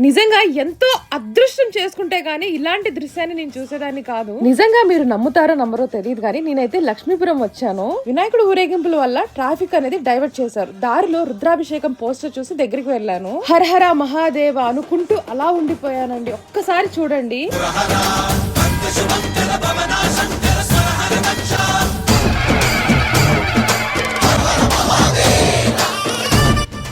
నిజంగా ఎంతో అదృష్టం చేసుకుంటే గానీ ఇలాంటి దృశ్యాన్ని నేను చూసేదాన్ని కాదు. నిజంగా మీరు నమ్ముతారో నమ్మరో తెలియదు కానీ నేనైతే లక్ష్మీపురం వచ్చాను. వినాయకుడు ఊరేగింపుల వల్ల ట్రాఫిక్ అనేది డైవర్ట్ చేశారు. దారిలో రుద్రాభిషేకం పోస్టర్ చూసి దగ్గరికి వెళ్ళాను. హర హర మహాదేవ అనుకుంటూ అలా ఉండిపోయానండి. ఒక్కసారి చూడండి.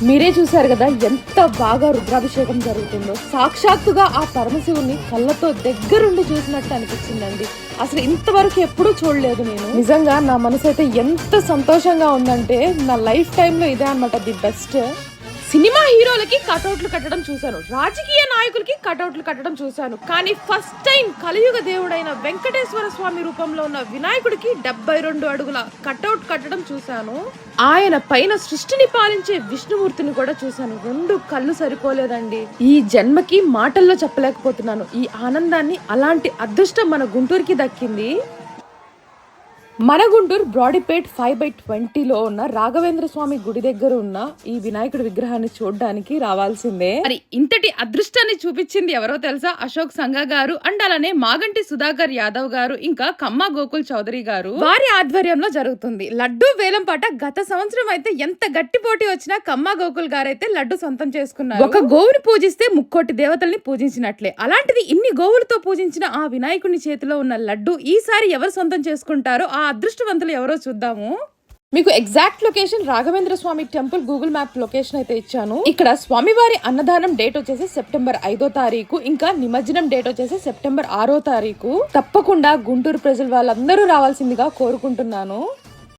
మీరే చూశారు కదా ఎంత బాగా రుద్రాభిషేకం జరుగుతుందో. సాక్షాత్తుగా ఆ పరమశివుని కళ్ళతో దగ్గరుండి చూసినట్టు అనిపించిందండి. అసలు ఇంతవరకు ఎప్పుడూ చూడలేదు నేను. నిజంగా నా మనసు అయితే ఎంత సంతోషంగా ఉందంటే నా లైఫ్ టైంలో ఇదే అనమాట ది బెస్ట్. సినిమా హీరోలకి కటౌట్లు కట్టడం చూశాను. రాజకీయ నాయకులకి కటౌట్లు కట్టడం చూశాను. కానీ ఫస్ట్ టైం కలియుగ దేవుడైన వెంకటేశ్వర స్వామి రూపంలో ఉన్న వినాయకుడికి డెబ్బై రెండు అడుగుల కటౌట్ కట్టడం చూశాను. ఆయన పైన సృష్టిని పాలించే విష్ణుమూర్తిని కూడా చూశాను. రెండు కళ్ళు సరిపోలేదండి. ఈ జన్మకి మాటల్లో చెప్పలేకపోతున్నాను. ఈ ఆనందాన్ని అలాంటి అదృష్టం మన గుంటూరుకి దక్కింది. మన గుంటూరు బ్రాడీపేట్ ఫైవ్ బై ట్వంటీలో ఉన్న రాఘవేంద్ర స్వామి గుడి దగ్గర ఉన్న ఈ వినాయకుడి విగ్రహాన్ని చూడడానికి రావాల్సిందే. మరి ఇంతటి అదృష్టాన్ని చూపించింది ఎవరో తెలుసా? అశోక్ సంఘ గారు అండ్ అలానే మాగంటి సుధాకర్ యాదవ్ గారు ఇంకా కమ్మ గోకుల్ చౌదరి గారు. వారి ఆధ్వర్యంలో జరుగుతుంది. లడ్డు వేలం పాట గత సంవత్సరం అయితే ఎంత గట్టి పోటీ వచ్చినా కమ్మ గోకుల్ గారు అయితే లడ్డు సొంతం చేసుకున్నారు. ఒక గోవుని పూజిస్తే ముక్కోటి దేవతల్ని పూజించినట్లే. అలాంటిది ఇన్ని గోవులతో పూజించిన ఆ వినాయకుని చేతిలో ఉన్న లడ్డు ఈసారి ఎవరు సొంతం చేసుకుంటారో ఆ అదృష్టవంతులు ఎవరో చూద్దాము. మీకు exact location Raghavendra Swami temple Google map location అయితే ఇచ్చాను. ఇక్కడ స్వామివారి అన్నదానం డేట్ వచ్చేసి సెప్టెంబర్ ఐదో తారీఖు ఇంకా నిమజ్జనం డేట్ వచ్చేసి సెప్టెంబర్ ఆరో తారీఖు. తప్పకుండా గుంటూరు ప్రజలు వాళ్ళందరూ రావాల్సిందిగా కోరుకుంటున్నాను.